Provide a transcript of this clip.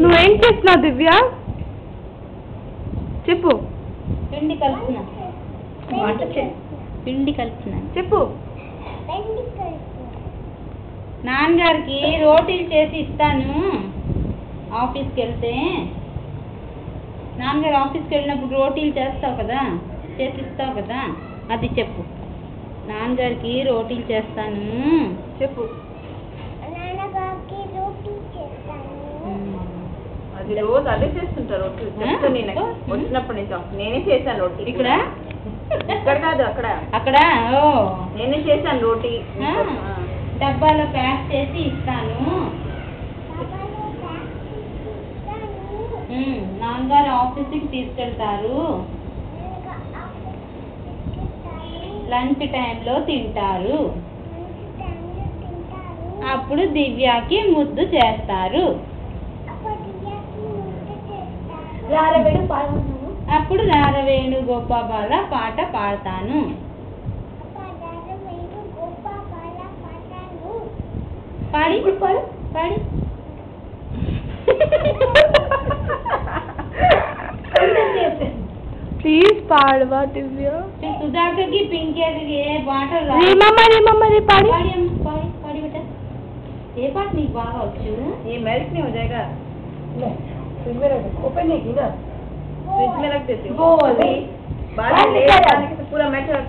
నువ్వేం చేస్తున్నావు దివ్య? చెప్పు. పిండి కలుపుతున్నా. పిండి కలుపుతున్నా. చెప్పు. నాన్నగారికి రోటీలు చేసి ఇస్తాను. ఆఫీస్కి వెళ్తే. నాన్నగారు ఆఫీస్కి వెళ్ళినప్పుడు రోటీలు చేస్తావు కదా? చేసి ఇస్తావు కదా? అది చెప్పు. నాన్నగారికి రోటీలు చేస్తాను. చెప్పు. రోజు అదే చేస్తుంటారు? వచ్చినప్పటి నుంచి నేనే చేశాను రోటీ. ఇక్కడ? ఇక్కడ కాదు అక్కడ. అక్కడ? ఓ. నేనే చేశాను రోటీ. డబ్బాలో ప్యాక్ చేసి ఇస్తాను. నాన్నగారు ఆఫీస్కి తీసుకెళ్తారు. లంచ్ టైంలో తింటారు. అప్పుడు దివ్యాకి ముద్దు చేస్తారు. అప్పుడు రారవేణు గోపాబాల పాట పాడతాను పాడి పాడు పాడి ప్లీజ్ పాడవా దివ్య సుధాకర్కి పింకీకి ఏ పాటలు రావు. రీమమ్మ రీమమ్మ రీ పాడి పాడి అమ్మ, పాడి పాడి బిడ్డ ఏ పాట నీకు బాగా వచ్చు ये मेल्ट नहीं हो जाएगा ओपन है की ना? फ्रिज में रख देती हूँ। पूरा मैटर में